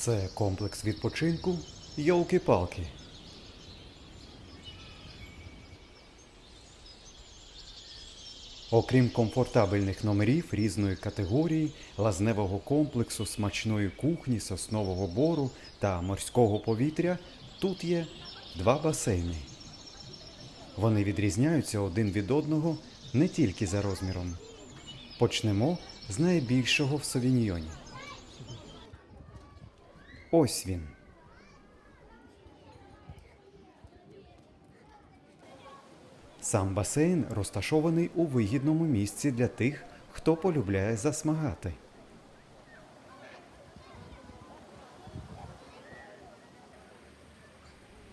Це комплекс відпочинку Йолки-палки. Окрім комфортабельних номерів різної категорії, лазневого комплексу, смачної кухні, соснового бору та морського повітря, тут є два басейни. Вони відрізняються один від одного не тільки за розміром. Почнемо з найбільшого в Совіньйоні. Ось він. Сам басейн розташований у вигідному місці для тих, хто полюбляє засмагати.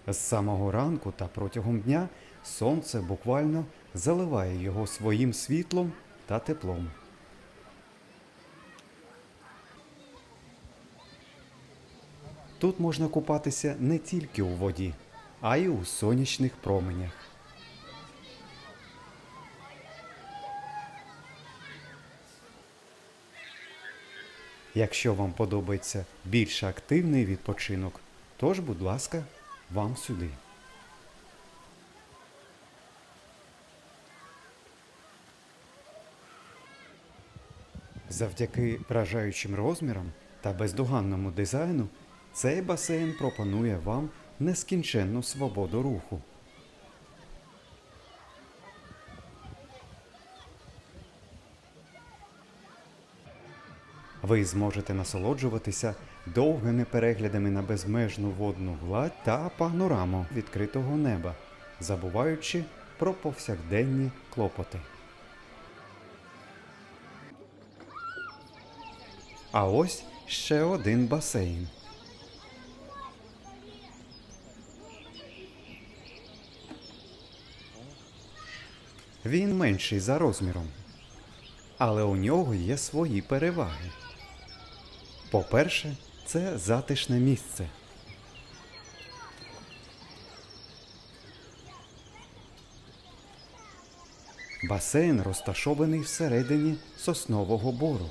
З самого ранку та протягом дня сонце буквально заливає його своїм світлом та теплом. Тут можна купатися не тільки у воді, а й у сонячних променях. Якщо вам подобається більш активний відпочинок, тож, будь ласка, вам сюди. Завдяки вражаючим розмірам та бездоганному дизайну цей басейн пропонує вам нескінченну свободу руху. Ви зможете насолоджуватися довгими переглядами на безмежну водну гладь та панораму відкритого неба, забуваючи про повсякденні клопоти. А ось ще один басейн. Він менший за розміром, але у нього є свої переваги. По-перше, це затишне місце. Басейн розташований всередині соснового бору.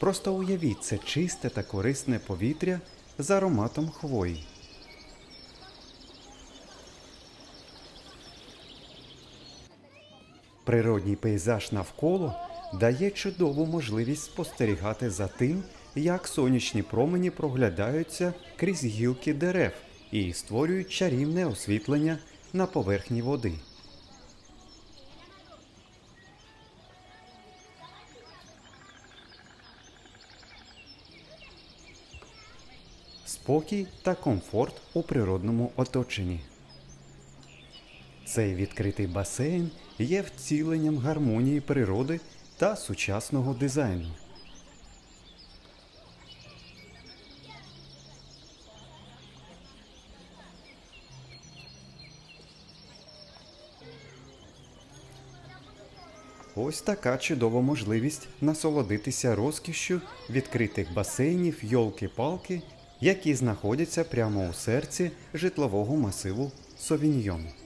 Просто уявіть це чисте та корисне повітря з ароматом хвої. Природній пейзаж навколо дає чудову можливість спостерігати за тим, як сонячні промені проглядаються крізь гілки дерев і створюють чарівне освітлення на поверхні води. Спокій та комфорт у природному оточенні. Цей відкритий басейн є вціленням гармонії природи та сучасного дизайну. Ось така чудова можливість насолодитися розкішшю відкритих басейнів йолки-палки, які знаходяться прямо у серці житлового масиву Совіньйон.